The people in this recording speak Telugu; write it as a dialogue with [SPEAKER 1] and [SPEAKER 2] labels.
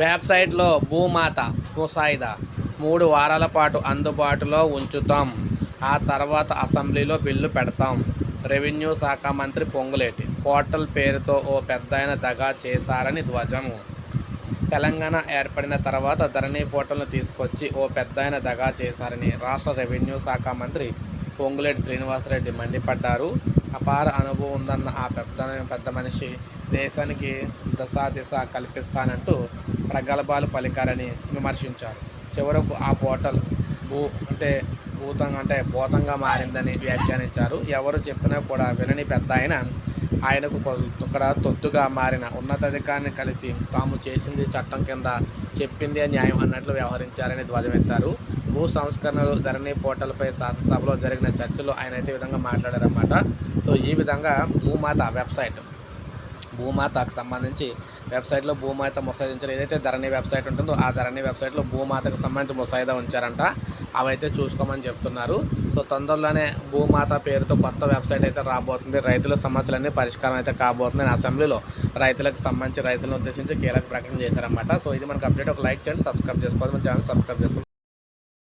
[SPEAKER 1] వెబ్సైట్లో భూమాత ముసాయిదా మూడు వారాల పాటు అందుబాటులో ఉంచుతాం. ఆ తర్వాత అసెంబ్లీలో బిల్లు పెడతాం. రెవెన్యూ శాఖ మంత్రి పొంగులేటి పోర్టల్ పేరుతో ఓ పెద్దాయన దగా చేశారని ధ్వజము తెలంగాణ ఏర్పడిన తర్వాత ధరణి పోర్టల్ను తీసుకొచ్చి ఓ పెద్దాయన దగా చేశారని రాష్ట్ర రెవెన్యూ శాఖ మంత్రి పొంగులేటి శ్రీనివాసరెడ్డి మండిపడ్డారు. అపార అనుభవం ఉందన్న ఆ పెద్ద పెద్ద మనిషి దేశానికి దశ దిశ కల్పిస్తానంటూ ప్రగల్భాలు పలికారని విమర్శించారు. చివరకు ఆ పోర్టల్ భూ అంటే భూతంగా అంటే భూతంగా మారిందని వ్యాఖ్యానించారు. ఎవరు చెప్పినా కూడా వినని పెద్ద ఆయన ఆయనకు కొ- ఇక్కడ తొత్తుగా మారిన ఉన్నతాధికారిని కలిసి తాము చేసింది చట్టం కింద చెప్పింది న్యాయం అన్నట్లు వ్యవహరించారని ధ్వజమెత్తారు. భూ సంస్కరణలు ధరణి పోర్టల్పై శాసనసభలో జరిగిన చర్చలో ఆయన అయితే ఈ విధంగా మాట్లాడారన్నమాట. సో ఈ విధంగా భూమాత వెబ్సైట్ భూమాతకు సంబంధించి వెబ్సైట్లో భూమాత ముసాయించారు ఏదైతే ధరణి వెబ్సైట్ ఉంటుందో ఆ ధరణి వెబ్సైట్లో భూమాతకు సంబంధించి ముసాయిదా ఉంచారంట. అవైతే చూసుకోమని చెప్తున్నారు. సో తొందరలోనే భూమాత పేరుతో కొత్త వెబ్సైట్ అయితే రాబోతుంది. రైతుల సమస్యలన్నీ పరిష్కారం అయితే కాబోతుంది అసెంబ్లీలో రైతులకు సంబంధించి రైతులను ఉద్దేశించి కీలక ప్రకటన చేశారన్నమాట. సో ఇది మనకు అప్డేట్. ఒక లైక్ చేయండి సబ్స్క్రైబ్ చేసుకోవాలి. మన ఛానల్ సబ్స్క్రైబ్ చేసుకోండి.